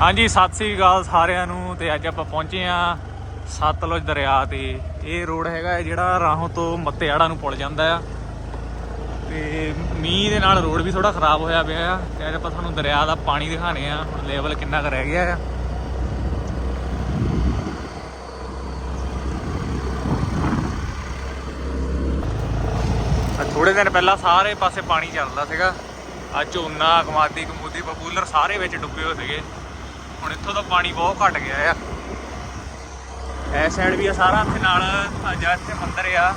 ਹਾਂਜੀ, ਸਤਿ ਸ੍ਰੀ ਅਕਾਲ ਸਾਰਿਆਂ ਨੂੰ ਤੇ ਅੱਜ ਆਪਾਂ ਪਹੁੰਚੇ ਆ ਸਤਲੁਜ ਦਰਿਆ ਤੇ। ਇਹ ਰੋਡ ਹੈਗਾ ਹੈ ਜਿਹੜਾ ਰਾਹੋਂ ਤੋਂ ਮੱਤੇਆੜਾ ਨੂੰ ਪੁਲ ਜਾਂਦਾ ਆ। ਤੇ ਮੀਂਹ ਦੇ ਨਾਲ ਰੋਡ ਵੀ ਥੋੜਾ ਖਰਾਬ ਹੋਇਆ ਪਿਆ ਆ। ਤੇ ਅੱਜ ਆਪਾਂ ਤੁਹਾਨੂੰ ਦਰਿਆ ਦਾ ਪਾਣੀ ਦਿਖਾਣੇ ਆ। ਹੁਣ ਲੈਵਲ ਕਿੰਨਾ ਕੁ ਰਹਿ ਗਿਆ ਆ। ਆ ਥੋੜੇ ਦਿਨ ਪਹਿਲਾਂ ਸਾਰੇ ਪਾਸੇ ਪਾਣੀ ਚੱਲਦਾ ਸੀਗਾ। ਆ ਝੋਨਾ ਕਮਾਦੀ ਕਮੂਦੀ ਪਪੂਲਰ ਸਾਰੇ ਵਿੱਚ ਡੁੱਬੇ ਹੋਏ ਸੀਗੇ। ਹੁਣ ਇੱਥੋਂ ਦਾ ਪਾਣੀ ਬਹੁਤ ਘਟ ਗਿਆ ਆ। ਐ ਸਾਈਡ ਵੀ ਆ ਸਾਰਾ ਇੱਥੇ ਨਾਲ ਆ ਇੱਥੇ ਮੰਦਰ ਆ।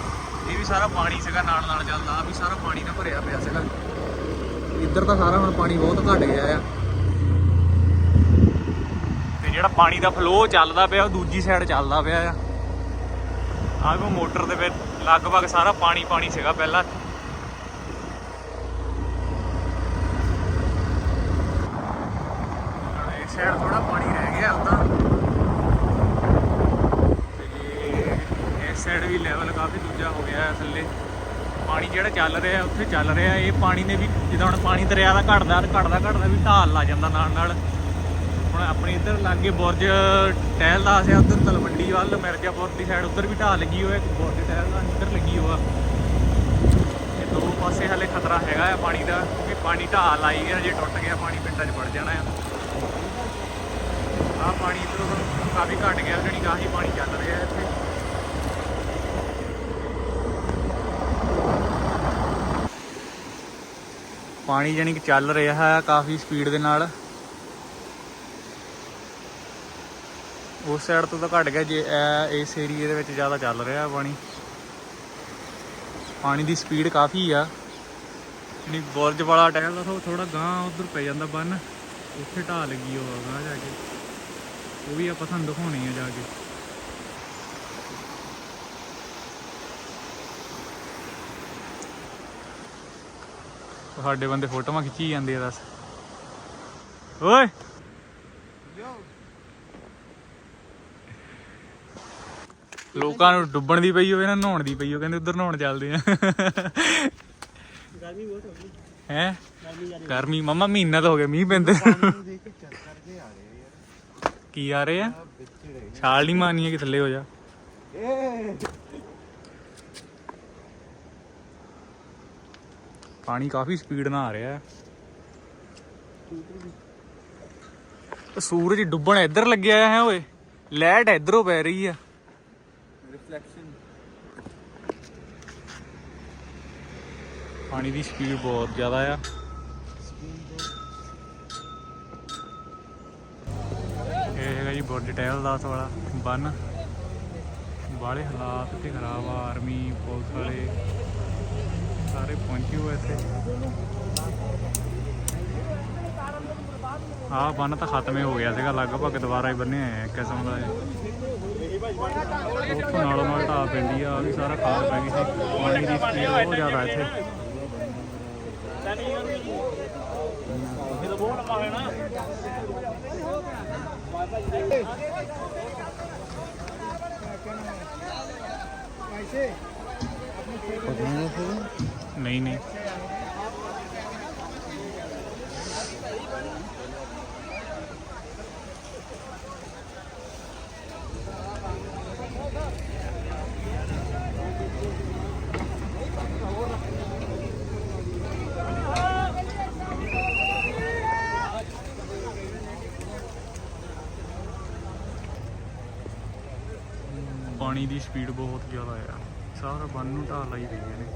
ਇਹ ਵੀ ਸਾਰਾ ਪਾਣੀ ਸੀਗਾ, ਨਾਲ ਨਾਲ ਚੱਲਦਾ। ਆ ਵੀ ਸਾਰਾ ਪਾਣੀ ਨਾਲ ਭਰਿਆ ਪਿਆ ਸੀਗਾ। ਇੱਧਰ ਤਾਂ ਸਾਰਾ ਹੁਣ ਪਾਣੀ ਬਹੁਤ ਘਟ ਗਿਆ ਆ। ਤੇ ਜਿਹੜਾ ਪਾਣੀ ਦਾ ਫਲੋ ਚੱਲਦਾ ਪਿਆ, ਉਹ ਦੂਜੀ ਸਾਈਡ ਚੱਲਦਾ ਪਿਆ ਆ। ਆਗੋ ਮੋਟਰ ਦੇ ਵਿੱਚ ਲਗਭਗ ਸਾਰਾ ਪਾਣੀ ਪਾਣੀ ਸੀਗਾ ਪਹਿਲਾਂ ਇਸ ਸਾਈਡ ਥੋੜਾ ਪਾਣੀ ਰਹਿ ਗਿਆ ਉਦਾਂ ਤੇ ਇਸ ਸਾਈਡ ਵੀ ਲੈਵਲ ਕਾਫੀ ਦੂਜਾ ਹੋ ਗਿਆ ਹੈ ਥੱਲੇ। ਪਾਣੀ ਜਿਹੜਾ ਚੱਲ ਰਿਹਾ ਉੱਥੇ ਚੱਲ ਰਿਹਾ ਇਹ ਪਾਣੀ ਨੇ ਵੀ ਜਿੱਦਾਂ ਹੁਣ ਪਾਣੀ ਦਰਿਆ ਦਾ ਘਟਦਾ ਘਟਦਾ ਘਟਦਾ ਵੀ ਢਾਲ ਲਾ ਜਾਂਦਾ ਨਾਲ ਨਾਲ। ਹੁਣ ਆਪਣੇ ਇੱਧਰ ਲਾਗੇ ਬੁਰਜ ਟਹਿਲਦਾ ਆਸਿਆ, ਉੱਧਰ ਤਲਵੰਡੀ ਵੱਲ, ਮਿਰਜ਼ਾਪੁਰ ਦੀ ਸਾਈਡ ਉੱਧਰ ਵੀ ਢਾਲ ਲੱਗੀ ਹੋਇਆ ਇੱਕ ਬੁਰਜ ਟਹਿਲ ਦਾ ਇੱਧਰ ਲੱਗੀ ਹੋਆ। ਇਹ ਦੋ ਪਾਸੇ ਹਲੇ ਖਤਰਾ ਹੈਗਾ ਆ ਪਾਣੀ ਦਾ, ਕਿਉਂਕਿ ਪਾਣੀ ਢਾਲ ਆਈ ਗਿਆ ਜੇ ਟੁੱਟ ਗਿਆ, ਪਾਣੀ ਪਿੰਡਾਂ 'ਚ ਵੜ ਜਾਣਾ ਆ ਆ ਪਾਣੀ ਇੱਧਰੋਂ ਕਾਫੀ ਘਟ ਗਿਆ, ਜਿਹੜੀ ਕਾਫੀ ਪਾਣੀ ਚੱਲ ਰਿਹਾ ਇੱਥੇ। ਪਾਣੀ ਜਾਨੀ ਕਿ ਚੱਲ ਰਿਹਾ ਹੈ ਕਾਫੀ ਸਪੀਡ ਦੇ ਨਾਲ। ਉਸ ਸਾਈਡ ਤੋਂ ਤਾਂ ਘਟ ਗਿਆ, ਜੇ ਇਸ ਏਰੀਏ ਦੇ ਵਿੱਚ ਜ਼ਿਆਦਾ ਚੱਲ ਰਿਹਾ ਪਾਣੀ। ਪਾਣੀ ਦੀ ਸਪੀਡ ਕਾਫੀ ਆ। ਜਿਹੜੀ ਬੁਰਜ ਵਾਲਾ ਟਹਿਲ ਦਾ ਥੋੜਾ ਗਾਂ ਉਧਰ ਪੈ ਜਾਂਦਾ ਬੰਨ। ਉੱਥੇ ਢਾਹ ਲੱਗੀ ਉਹ ਗਾਂ ਜਾ ਕੇ। ਉਹ ਵੀ ਆਪਾਂ ਤੁਹਾਨੂੰ ਦਿਖਾਉਣੀ ਆ ਜਾ ਕੇ ਤੁਹਾਡੇ ਬੰਦੇ ਫੋਟੋਆਂ ਖਿੱਚੀ ਜਾਂਦੇ ਆ ਦੱਸ ਓਏ ਲੋਕਾਂ ਨੂੰ ਡੁੱਬਣ ਦੀ ਪਈ ਹੋਵੇ ਨਾ ਨਹਾਉਣ ਦੀ ਪਈ ਹੋ ਕਹਿੰਦੇ ਉਧਰ ਨਹਾਉਣ ਚੱਲਦੇ ਆ ਗਰਮੀ ਬਹੁਤ ਹੋ ਗਈ ਹੈ ਗਰਮੀ ਜ਼ਿਆਦਾ ਗਰਮੀ ਮਮਾ ਮਹੀਨਾ ਤਾਂ ਹੋ ਗਿਆ ਮੀਂਹ ਪੈਂਦੇ ਨੂੰ। ਦੇਖ ਕੇ ਚੱਕਰ ਦੇ ਆ ਰਹੇ ਯਾਰ ਕੀ ਆ ਰਹੇ ਆ? ਵਿੱਚ ਰਹੇ ਛਾਲ ਨਹੀਂ ਮਾਰਨੀ ਹੈ ਕਿ ਥੱਲੇ ਹੋ ਜਾ। ਏ ਪਾਣੀ ਕਾਫੀ ਸਪੀਡ ਨਾਲ ਆ ਰਿਹਾ ਹੈ। ਤੇ ਸੂਰਜ ਡੁੱਬਣ ਇੱਧਰ ਲੱਗਿਆ ਹੈ ਓਏ। ਲਾਈਟ ਇੱਧਰੋਂ ਪੈ ਰਹੀ ਆ। ਰਿਫਲੈਕਸ਼ਨ ਪਾਣੀ ਦੀ ਸਪੀਡ ਬਹੁਤ ਜ਼ਿਆਦਾ ਆ। ਇਹ ਹੈਗਾ ਜੀ ਵਾਲਾ, ਬੰਨ। ਬਾਲੇ ਹਾਲਾਤ ਤੇ ਖਰਾਬ ਆ ਆਰਮੀ ਪੁਲਿਸ ਵਾਲੇ। ਸਾਰੇ ਪਹੁੰਚੇ ਹੋਏ ਇੱਥੇ। ਆ ਬੰਨ ਤਾਂ ਖਤਮ ਹੀ ਹੋ ਗਿਆ ਸੀਗਾ, ਲਗਭਗ ਦੁਬਾਰਾ ਹੀ ਬੰਨਿਆ ਹੈ ਇੱਕ ਕਿਸਮ ਦਾ ਇਹ। ਨਾਲੋਂ ਨਾਲ ਢਾਹ ਪੈਂਦੀ ਆ ਵੀ ਸਾਰਾ ਖਾਰ ਪੈ ਗਈ ਸੀ। ਪਾਣੀ ਦੀ ਸਪੀਡ ਬਹੁਤ ਜ਼ਿਆਦਾ ਇੱਥੇ। ਨਹੀਂ ਨਹੀਂ ਪਾਣੀ ਦੀ ਸਪੀਡ ਬਹੁਤ ਜ਼ਿਆਦਾ ਆ। ਸਾਰਾ ਬੰਨ ਨੂੰ ਢਾਲ ਲਾਈ ਰਹੀ ਨੇ।